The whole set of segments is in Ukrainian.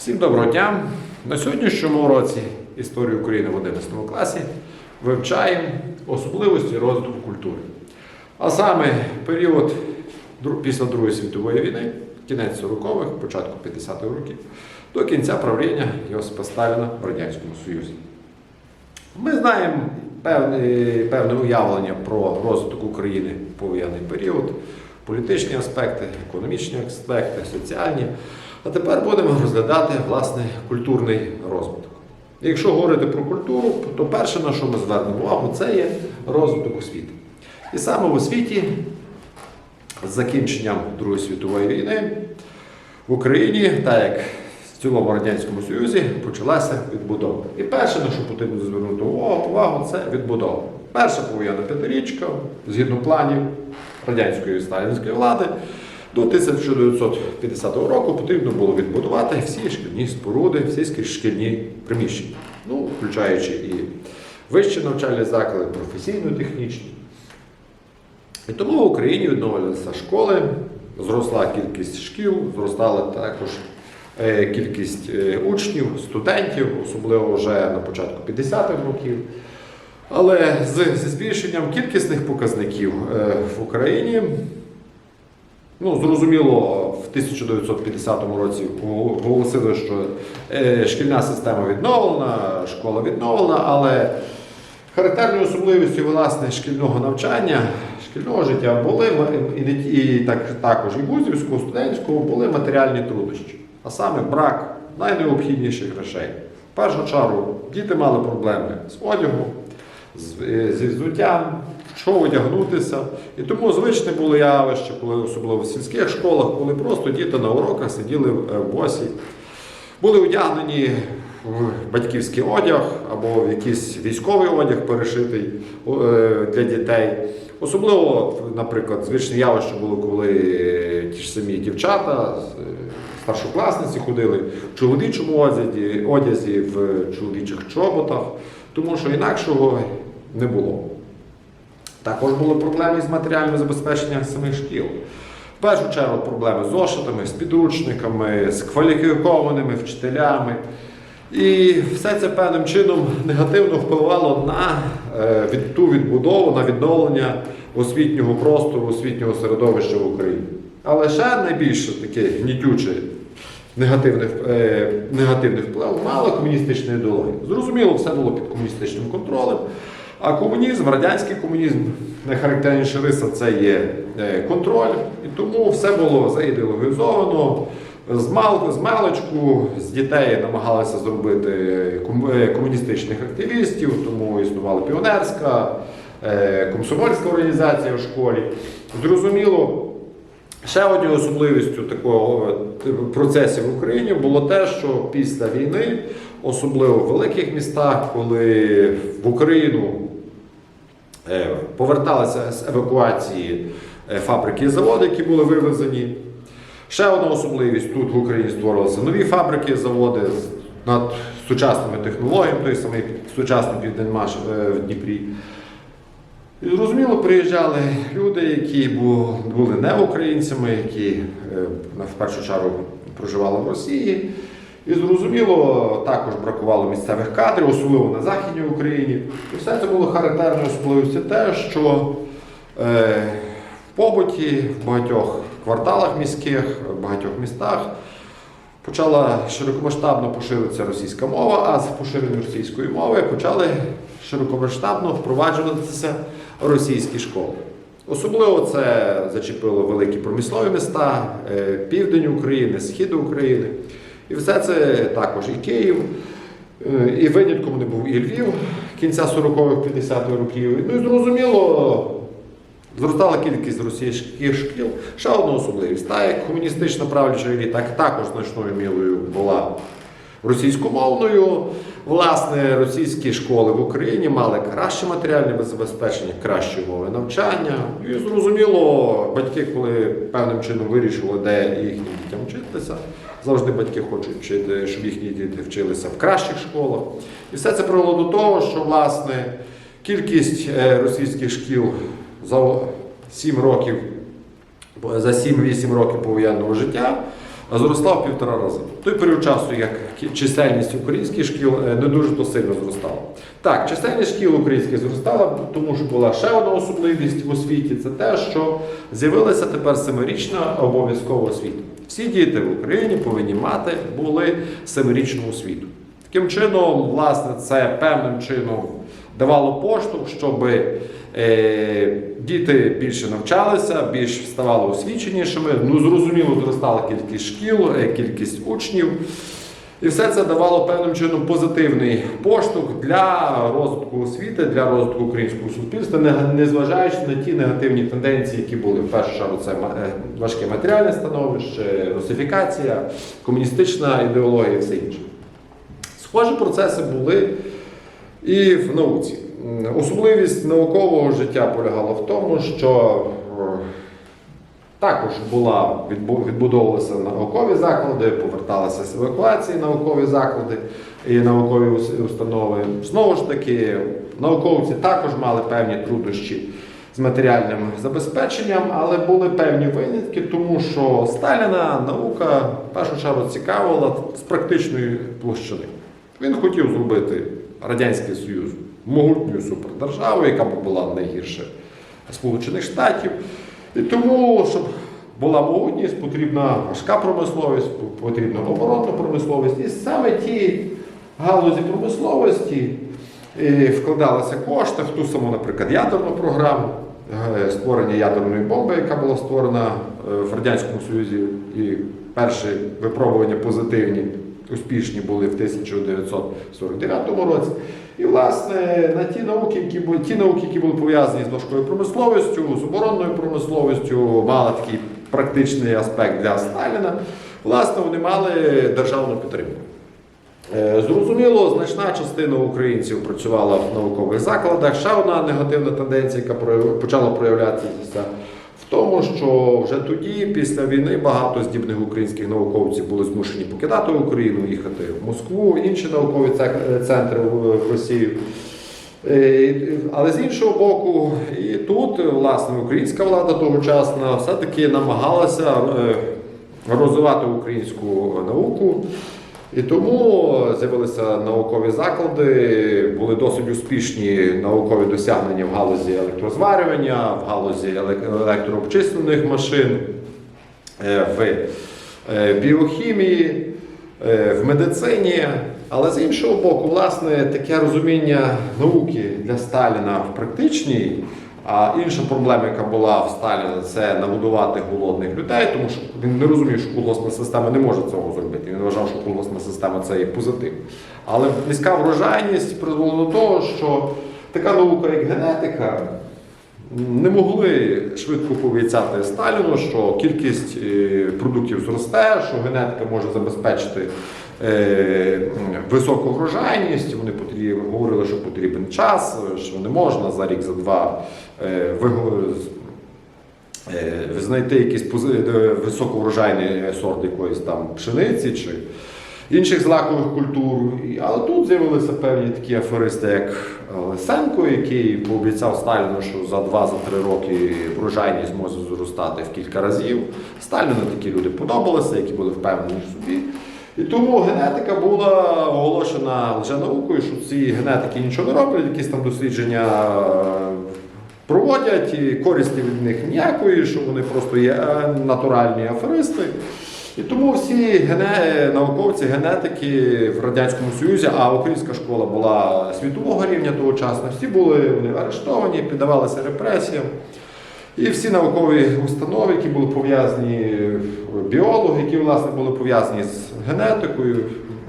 Всім доброго дня! На сьогоднішньому уроці історії України в 11 класі вивчаємо особливості розвитку культури. А саме період після Другої світової війни, кінець 40-х, початку 50-х років, до кінця правління Йосипа Сталіна в Радянському Союзі. Ми знаємо певне, певне уявлення про розвиток України в повоєнний період, політичні аспекти, економічні аспекти, соціальні. А тепер будемо розглядати власне культурний розвиток. Якщо говорити про культуру, то перше, на що ми звернемо увагу, це є розвиток освіти. І саме в освіті з закінченням Другої світової війни в Україні, так як в цілому Радянському Союзі, почалася відбудова. І перше, на що потрібно звернути увагу, це відбудова. Перша повоєнна п'ятирічка, згідно планів радянської і сталінської влади, до 1950 року потрібно було відбудувати всі шкільні споруди, всі шкільні приміщення, ну, включаючи і вищі навчальні заклади, професійно-технічні. І тому в Україні відновилися школи, зросла кількість шкіл, зростала також е, кількість е, учнів, студентів, особливо вже на початку 50-х років. Але з, збільшенням кількісних показників е, в Україні, ну, зрозуміло, в 1950 році оголосили, що е, шкільна система відновлена, школа відновлена, але Характерною особливістю власне шкільного навчання, шкільного життя були і, і так, також і вузівського, студентського були матеріальні труднощі, а саме брак найнеобхідніших речей. В першу чергу діти мали проблеми з одягом, з, е, зі взуттям, що одягнутися. І тому звичне було явище, коли особливо в сільських школах, коли просто діти на уроках сиділи е, босі, були одягнені в батьківський одяг або в якийсь військовий одяг перешитий е, для дітей. Особливо, наприклад, звичне явище було, коли ті ж самі дівчата, е, старшокласниці ходили в чоловічому одязі, одязі в чоловічих чоботах, тому що інакшого не було. Також були проблеми з матеріальним забезпеченням самих шкіл. В першу чергу проблеми з зошитами, з підручниками, з кваліфікованими вчителями. І все це певним чином негативно впливало на е, від, ту відбудову, на відновлення освітнього простору, освітнього середовища в Україні. Але ще найбільше таке гнітюче негативний, е, негативний вплив мала комуністична ідеологія. Зрозуміло, все було під комуністичним контролем. А комунізм, радянський комунізм, найхарактерніша риса це є е, контроль, і тому все було заідеологізовано. З мал, з з дітей намагалися зробити е, комуністичних активістів, тому існувала піонерська, е, комсомольська організація в школі. Зрозуміло, Ще однією особливістю такого е, процесів в Україні було те, що після війни, особливо в великих містах, коли в Україну е, поверталися з евакуації е, фабрики і заводи, які були вивезені. Ще одна особливість тут в Україні створилися нові фабрики заводи над сучасними технологіями, той самий сучасний Південмаш е, в Дніпрі. І зрозуміло, приїжджали люди, які були не українцями, які е, в першу чергу проживали в Росії. І зрозуміло, також бракувало місцевих кадрів, особливо на Західній Україні. І все це було характерною особливістю те, що е, в побуті в багатьох кварталах міських, в багатьох містах почала широкомасштабно поширитися російська мова, а з поширенням російської мови почали широкомасштабно впроваджуватися російські школи. Особливо це зачепило великі промислові міста, е, південь України, схід України. І все це також і Київ, е, і винятком не був і Львів кінця 40-х, 50-х років. Ну і зрозуміло, Зростала кількість російських шкіл. Ще одна особливість. Та як комуністична правляча еліта також значною мірою була російськомовною. Власне, російські школи в Україні мали краще матеріальне забезпечення, кращі умови навчання. І зрозуміло, батьки, коли певним чином вирішували, де їхнім дітям вчитися, завжди батьки хочуть вчити, щоб їхні діти вчилися в кращих школах. І все це привело до того, що власне кількість е, російських шкіл за 7 років, за 7-8 років повоєнного життя зростав в півтора рази. Той період часу, як чисельність українських шкіл е, не дуже то сильно зростала. Так, чисельність шкіл українських зростала, тому що була ще одна особливість в освіті це те, що з'явилася тепер семирічна обов'язкова освіта. Всі діти в Україні повинні мати були семирічну освіту. Таким чином, власне, це певним чином давало поштовх, щоб е, діти більше навчалися, більш ставали освіченішими. Ну, зрозуміло, зростала кількість шкіл, е, кількість учнів. І все це давало певним чином позитивний поштовх для розвитку освіти, для розвитку українського суспільства, не- незважаючи на ті негативні тенденції, які були в першу чергу, це е, важке матеріальне становище, русифікація, комуністична ідеологія і все інше. Схожі процеси були і в науці. Особливість наукового життя полягала в тому, що е, також була відбудовувалися наукові заклади, поверталися з евакуації наукові заклади і наукові установи. Знову ж таки, науковці також мали певні труднощі з матеріальним забезпеченням, але були певні винятки, тому що Сталіна наука в першу чергу цікавила з практичної площини. Він хотів зробити Радянський Союз могутньою супердержавою, яка була не гірше Сполучених Штатів. І тому, щоб була могутність, потрібна важка промисловість, потрібна оборонна промисловість. І саме ті галузі промисловості е, вкладалися кошти в ту саму, наприклад, ядерну програму, е, створення ядерної бомби, яка була створена е, в Радянському Союзі, і перші випробування позитивні, успішні були в 1949 році. І, власне, на ті науки, які були, ті науки, які були пов'язані з важкою промисловістю, з оборонною промисловістю, мали такий практичний аспект для Сталіна, власне, вони мали державну підтримку. Е, Зрозуміло, значна частина українців працювала в наукових закладах. Ще одна негативна тенденція, яка почала проявлятися тому, що вже тоді, після війни, багато здібних українських науковців були змушені покидати Україну, їхати в Москву, інші наукові центри в Росію. Е, Але з іншого боку, і тут, власне, українська влада тогочасна все-таки намагалася е, розвивати українську науку. І тому з'явилися наукові заклади, були досить успішні наукові досягнення в галузі електрозварювання, в галузі елек- електрообчислених машин, е, в е, біохімії, е, в медицині. Але з іншого боку, власне, таке розуміння науки для Сталіна в практичній. А інша проблема, яка була в Сталіна, це нагодувати голодних людей, тому що він не розумів, що колгоспна система не може цього зробити. Він вважав, що колгоспна система це є позитив. Але низька врожайність призвела до того, що така наука, як генетика, не могли швидко пообіцяти Сталіну, що кількість е, продуктів зросте, що генетика може забезпечити е, високу врожайність. Вони потрібні, говорили, що потрібен час, що не можна за рік, за два е, знайти якийсь високоврожайний сорт якоїсь там пшениці чи інших злакових культур. Але тут з'явилися певні такі аферисти, як Лисенко, який пообіцяв Сталіну, що за 2-3 роки врожайність може зростати в кілька разів. Сталіну такі люди подобалися, які були впевнені в собі. І тому генетика була оголошена лженаукою, що ці генетики нічого не роблять, якісь там дослідження е, проводять, і користі від них ніякої, що вони просто є е, натуральні аферисти. І тому всі гене... науковці, генетики в Радянському Союзі, а українська школа була світового рівня тогочасно, всі були арештовані, піддавалися репресіям. І всі наукові установи, які були пов'язані, біологи, які власне були пов'язані з генетикою,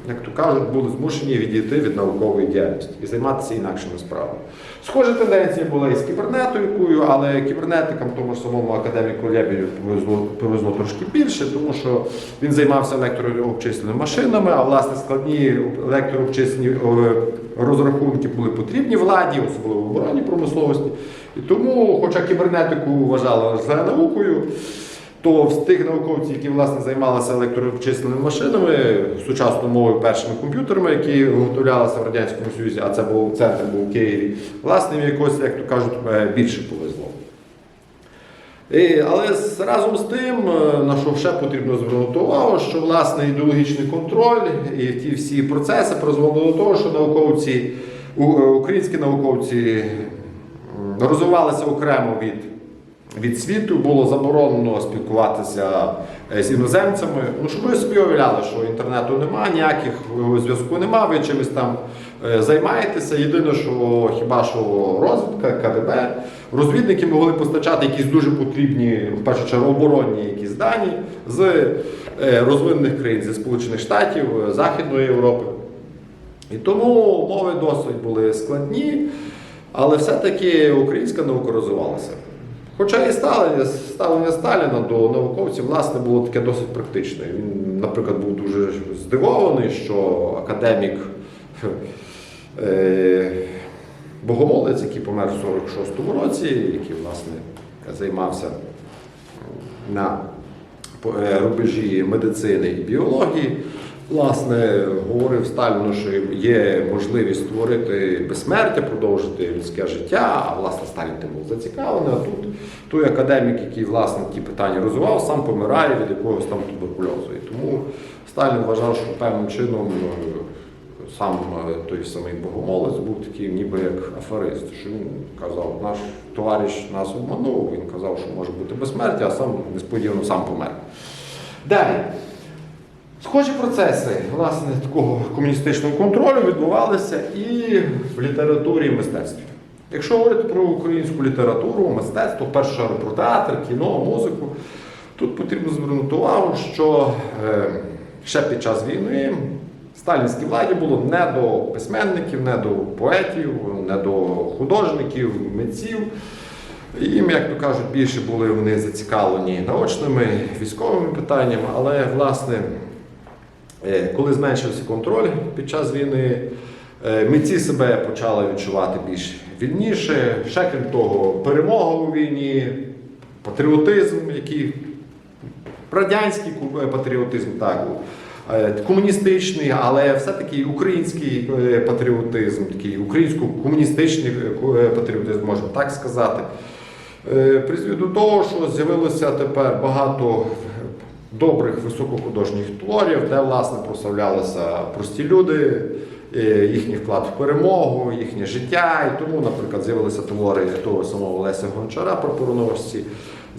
як то кажуть, були змушені відійти від наукової діяльності і займатися інакшими справами. Схожа тенденція була і з кібернетикою, але кібернетикам тому ж самому академіку Лебедю повезло, повезло трошки більше, тому що він займався електрообчисленими машинами, а власне складні електрообчислені е, розрахунки були потрібні владі, особливо в оборонній промисловості. І тому, хоча кібернетику вважали за наукою, то з тих науковців, які власне займалися електрообчисленими машинами, сучасною мовою першими комп'ютерами, які виготовлялися в Радянському Союзі, а це був центр був в Києві, власне, якось, як то кажуть, е, більше повезло. І, але разом з тим, е, на що ще потрібно звернути увагу, що власне ідеологічний контроль і ті всі процеси призвели до того, що науковці, у- е, українські науковці розвивалися окремо від, від світу, було заборонено спілкуватися е, з іноземцями. Ну, щоб ви собі уявляли, що інтернету немає, ніяких е, зв'язку немає, ви чимось там е, займаєтеся. Єдине, що хіба що розвідка, КДБ, розвідники могли постачати якісь дуже потрібні, в першу чергу, оборонні якісь дані з розвинених країн, зі Сполучених Штатів, Західної Європи. І тому мови досить були складні, але все-таки українська наука розвивалася. Хоча і ставлення, ставлення Сталіна до науковців власне було таке досить практичне. Він, наприклад, був дуже здивований, що академік е, Богомолець, який помер в 46-му році, який власне займався на е, рубежі медицини і біології, власне, говорив Сталіну, що є можливість створити безсмертя, продовжити людське життя, а власне Сталін тим був зацікавлений. А тут той академік, який власне ті питання розвивав, сам помирає від якогось там туберкульозу. І тому Сталін вважав, що певним чином е, сам е, той самий богомолець був такий ніби як аферист, що він казав, наш товариш нас обманув, він казав, що може бути безсмертя, а сам несподівано сам помер. Далі. Схожі процеси власне такого комуністичного контролю відбувалися і в літературі і мистецтві. Якщо говорити про українську літературу, мистецтво, чергу про театр, кіно, музику, тут потрібно звернути увагу, що е, ще під час війни сталінській владі було не до письменників, не до поетів, не до художників, митців. Їм, як то кажуть, більше були вони зацікавлені наочними військовими питаннями, але власне, коли зменшився контроль під час війни, е, митці себе почали відчувати більш вільніше. Ще крім того, перемога у війні, патріотизм, який радянський патріотизм так е, Комуністичний, але все-таки український е, патріотизм, такий українсько-комуністичний е, е, патріотизм, можна так сказати. Е, Призвів до того, що з'явилося тепер багато добрих високохудожніх творів, де власне прославлялися прості люди, е, їхній вклад в перемогу, їхнє життя. І тому, наприклад, з'явилися твори того самого Леся Гончара про пороносці,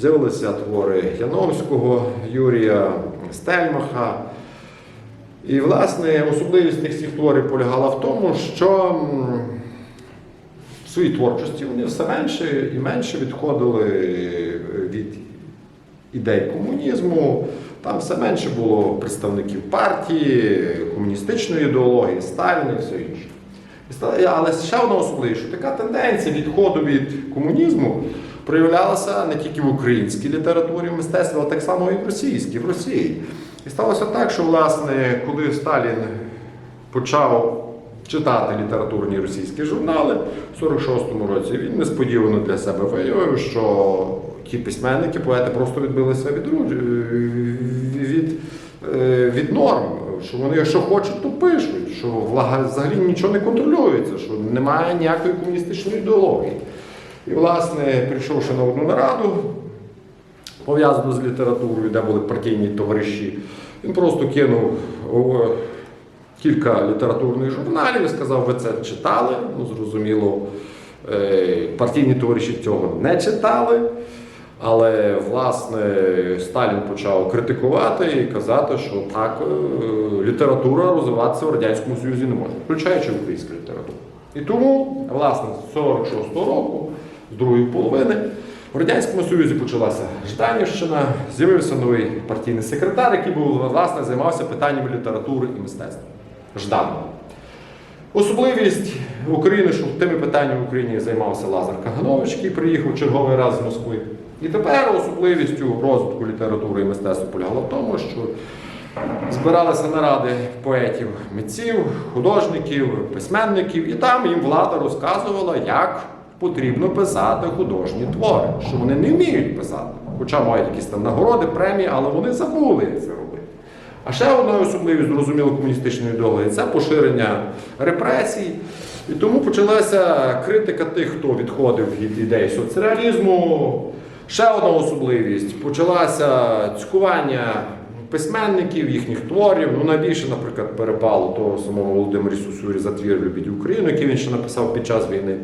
з'явилися твори Яновського, Юрія Стельмаха. І, власне, особливість тих всіх творів полягала в тому, що в своїй творчості вони все менше і менше відходили від ідей комунізму. Там все менше було представників партії, комуністичної ідеології, Сталіна і все інше. Але ще одна особливість, що така тенденція відходу від комунізму проявлялася не тільки в українській літературі, мистецтві, але так само і в російській, в Росії. І сталося так, що власне, коли Сталін почав читати літературні російські журнали в 46-му році, він несподівано для себе виявив, що ті письменники, поети просто відбилися від, від, е, від норм, що вони, якщо хочуть, то пишуть, що взагалі нічого не контролюється, що немає ніякої комуністичної ідеології. І, власне, прийшовши на одну нараду, пов'язану з літературою, де були партійні товариші, він просто кинув кілька літературних журналів і сказав, ви це читали. Ну, зрозуміло, е, партійні товариші цього не читали. Але власне Сталін почав критикувати і казати, що так е, література розвиватися в Радянському Союзі не може, включаючи українську літературу. І тому, власне, з 46-го року, з другої половини, в Радянському Союзі почалася Жданівщина, з'явився новий партійний секретар, який був власне займався питаннями літератури і мистецтва. Жданов. Особливість України, що тими питаннями в Україні займався Лазар Каганович, який приїхав черговий раз з Москви. І тепер особливістю розвитку літератури і мистецтва полягала в тому, що збиралися наради поетів, митців, художників, письменників, і там їм влада розказувала, як потрібно писати художні твори, що вони не вміють писати. Хоча мають якісь там нагороди, премії, але вони забули це робити. А ще одна особливість, зрозуміло, комуністичної ідеології це поширення репресій. І тому почалася критика тих, хто відходив від ідеї соцреалізму, Ще одна особливість почалася цькування письменників, їхніх творів. Ну, найбільше, наприклад, перепало того самого Володимирі Сусюрі за твір Любіть Україну, який він ще написав під час війни.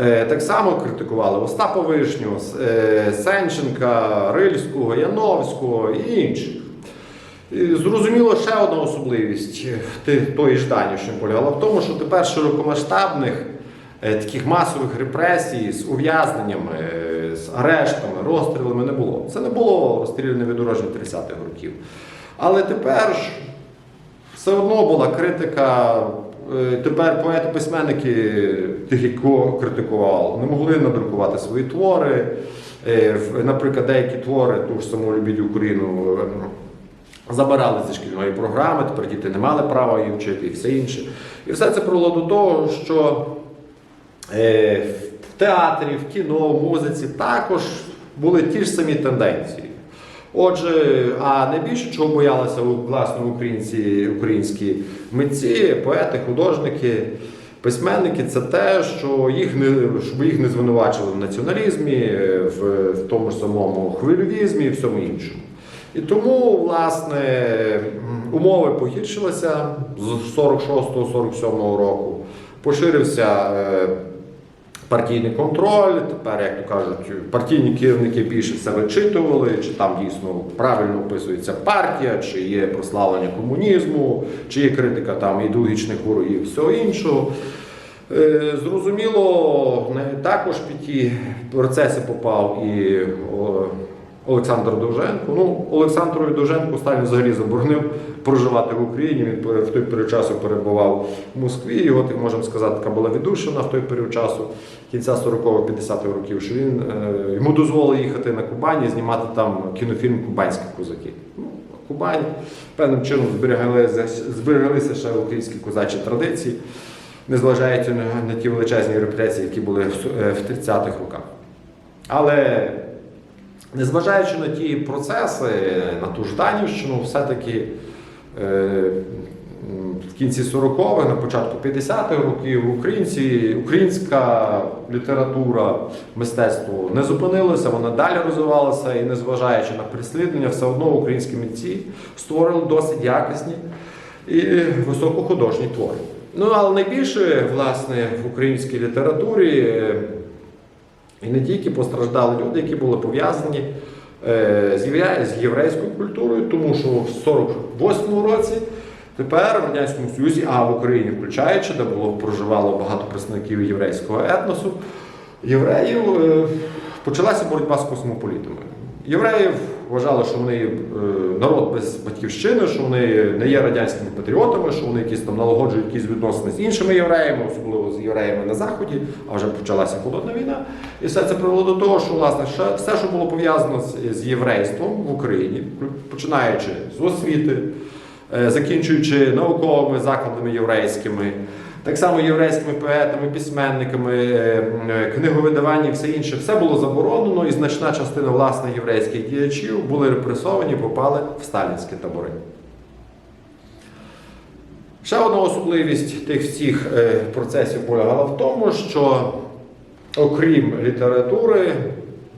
Е, Так само критикували Остапа Вишню, е, Сенченка, Рильського, Яновського і інших. Зрозуміло, ще одна особливість е, тої ж Данівщини полягала в тому, що тепер широкомасштабних таких масових репресій з ув'язненнями, з арештами, розстрілами не було. Це не було розстріляне відродження 30-х років. Але тепер ж все одно була критика. Е, Тепер поети-письменники, тих, якого критикував, не могли надрукувати свої твори. Е, Наприклад, деякі твори, ту ж саму «Любіть Україну, е, забирали зі шкільної програми, тепер діти не мали права її вчити і все інше. І все це привело до того, що театрі, в кіно, в музиці також були ті ж самі тенденції. Отже, а найбільше чого боялися власне українці, українські митці, поети, художники, письменники, це те, що їх не, щоб їх не звинувачили в націоналізмі, в, в тому ж самому хвильовізмі і всьому іншому. І тому, власне, умови погіршилися з 46-47 року. Поширився е, партійний контроль. Тепер, як то кажуть, партійні керівники більше це вичитували, чи там дійсно правильно описується партія, чи є прославлення комунізму, чи є критика там ідеологічних ворогів, всього іншого. Е, Зрозуміло, також під ті процеси попав і Олександр Довженко. Ну, Олександрові Довженку Сталін взагалі заборонив проживати в Україні. Він в той період часу перебував в Москві. Його, так можемо сказати, така була віддушина в той період часу, кінця 40-50-х років, що він е, йому дозволили їхати на Кубань і знімати там кінофільм Кубанські козаки. Ну, Кубань певним чином зберігалися, зберігалися ще українські козачі традиції, незважаючи на, ті величезні репресії, які були в, с- е, в 30-х роках. Але незважаючи на ті процеси, на ту ж Данівщину, все-таки е, в кінці 40-х, на початку 50-х років українці, українська література, мистецтво не зупинилося, вона далі розвивалася і незважаючи на переслідування, все одно українські митці створили досить якісні і високохудожні твори. Ну, але найбільше, власне, в українській літературі е, і не тільки постраждали люди, які були пов'язані е, з, єврейською культурою, тому що в 48-му році тепер в Радянському Союзі, а в Україні включаючи, де було проживало багато представників єврейського етносу, євреїв, е, почалася боротьба з космополітами. Євреїв вважали, що вони е, народ без батьківщини, що вони не є радянськими патріотами, що вони якісь там налагоджують якісь відносини з іншими євреями, особливо з євреями на Заході, а вже почалася холодна війна. І все це привело до того, що власне все, що було пов'язано з, єврейством в Україні, починаючи з освіти, е, закінчуючи науковими закладами єврейськими, так само єврейськими поетами, письменниками, е, е, книговидавання і все інше, все було заборонено, і значна частина власне єврейських діячів були репресовані, попали в сталінські табори. Ще одна особливість тих всіх е, процесів полягала в тому, що окрім літератури,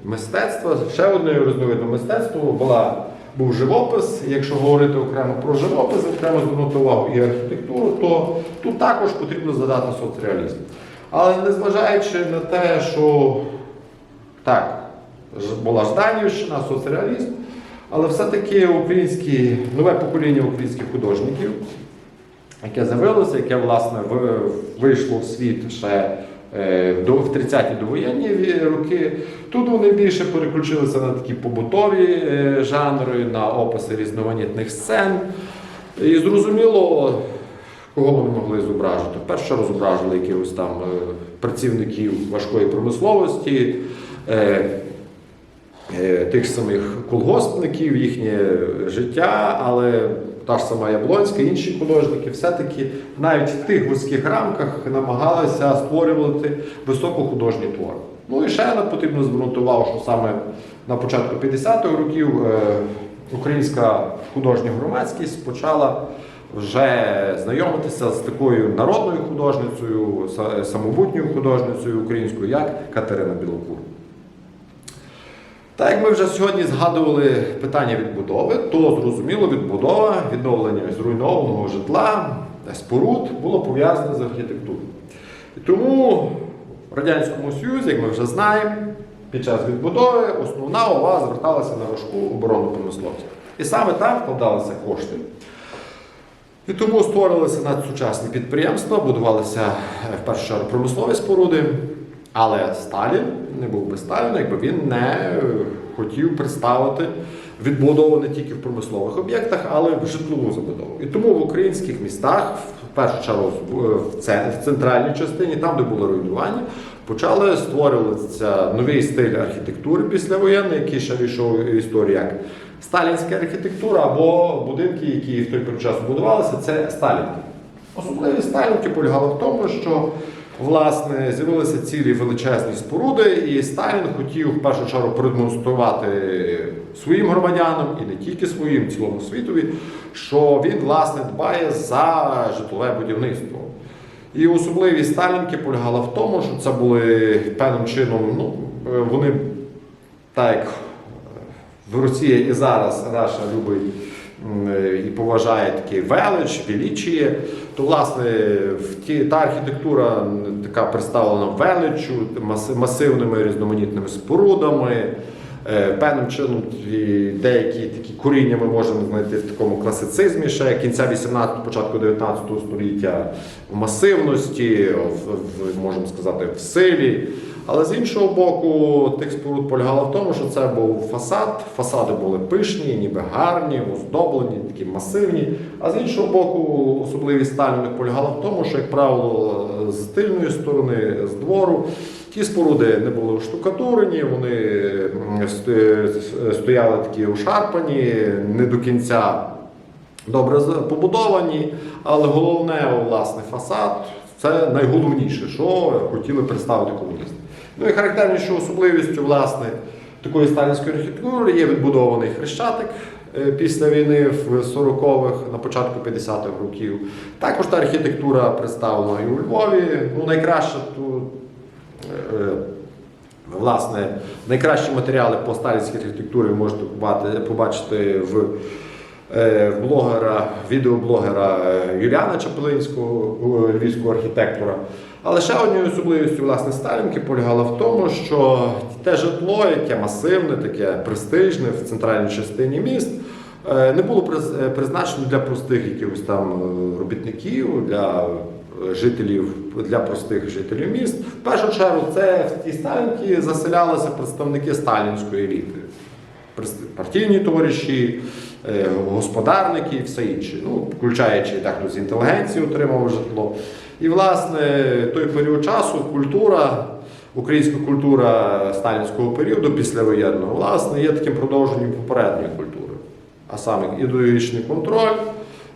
мистецтва, ще одною різновидом мистецтва була, був живопис. Якщо говорити окремо про живопис, окремо звернути увагу і архітектуру, то тут також потрібно згадати соцреалізм. Але незважаючи на те, що так, була Жданівщина, соцреалізм, але все-таки українські, нове покоління українських художників, яке з'явилося, яке власне вийшло в світ ще в 30-ті довоєнні роки. Тут вони більше переключилися на такі побутові е, жанри, на описи різноманітних сцен. І зрозуміло, кого вони могли зображити. Перше розображили якихось там е, працівників важкої промисловості. е, е, тих самих колгоспників, їхнє життя, але та ж сама Яблонська, інші художники, все-таки навіть в тих вузьких рамках намагалися створювати високохудожні твори. Ну і ще на- потрібно звернути увагу, що саме на початку 50-х років е, українська художня громадськість почала вже знайомитися з такою народною художницею, самобутньою художницею українською, як Катерина Білокур. Так як ми вже сьогодні згадували питання відбудови, то зрозуміло, відбудова, відновлення зруйнованого житла, споруд було пов'язане з архітектурою. І тому в Радянському Союзі, як ми вже знаємо, під час відбудови основна увага зверталася на важку оборонну промисловість. І саме там вкладалися кошти. І тому створилися надсучасні підприємства, будувалися е, в першу чергу промислові споруди. Але Сталін не був би Сталін, якби він не хотів представити відбудову не тільки в промислових об'єктах, але й в житлову забудову. І тому в українських містах, в першу чергу в центральній частині, там, де було руйнування, почали створюватися новий стиль архітектури післявоєнний, який ще війшов історію як сталінська архітектура або будинки, які в той часу будувалися, це сталінки. Особливість сталінки полягала в тому, що власне з'явилися цілі величезні споруди, і Сталін хотів в першу чергу продемонструвати своїм громадянам і не тільки своїм цілому світові, що він власне дбає за житлове будівництво. І особливість Сталінки полягала в тому, що це були певним чином, ну, вони так як в Росії і зараз Раша любить і поважає такий велич, величіє, то власне та архітектура така представлена величчю, масивними різноманітними спорудами. Е, Певним чином деякі такі коріння ми можемо знайти в такому класицизмі ще кінця 18 початку 19 століття в масивності, в, в, можемо сказати, в силі. Але з іншого боку, тих споруд полягало в тому, що це був фасад. Фасади були пишні, ніби гарні, оздоблені, такі масивні. А з іншого боку, особливість Сталіних полягала в тому, що, як правило, з тильної сторони, з двору, ті споруди не були оштукатурені, вони стояли такі ушарпані, не до кінця добре побудовані, але головне, власне, фасад це найголовніше, що хотіли представити комуністи. Ну і характернішою особливістю, власне, такої сталінської архітектури є відбудований хрещатик е, після війни в 40-х, на початку 50-х років. Також та архітектура представлена і у Львові. Ну, найкраще тут. е, Власне, найкращі матеріали по сталінській архітектурі можете побачити в е, блогера, відеоблогера е, Юліана Чапелинського, е, львівського архітектора. Але ще однією особливістю власне Сталінки полягала в тому, що те житло, яке масивне, таке престижне в центральній частині міст, е, не було е, призначено для простих якихось там е, робітників, для жителів, для простих жителів міст. В першу чергу це в ті Сталінки заселялися представники сталінської еліти партійні товариші, господарники і все інше. Ну, включаючи так, з інтелігенції отримав житло. І, власне, той період часу культура, українська культура сталінського періоду післявоєнного, власне, є таким продовженням попередньої культури. А саме ідеологічний контроль.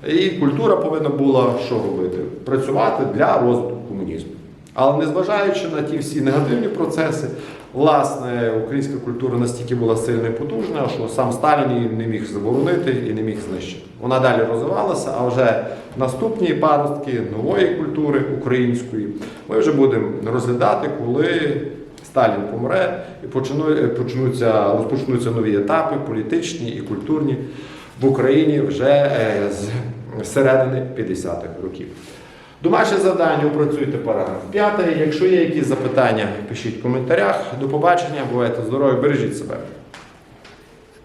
І культура повинна була що робити? Працювати для розвитку комунізму. Але незважаючи на ті всі негативні процеси, власне, українська культура настільки була сильна і потужна, що сам Сталін її не міг заборонити і не міг знищити. Вона далі розвивалася, а вже наступні паростки нової культури української ми вже будемо розглядати, коли Сталін помре і почнуться, розпочнуться нові етапи політичні і культурні в Україні вже е, з середини 50-х років. Домашнє завдання опрацюйте параграф 5. Якщо є якісь запитання, пишіть в коментарях. До побачення, бувайте здорові, бережіть себе.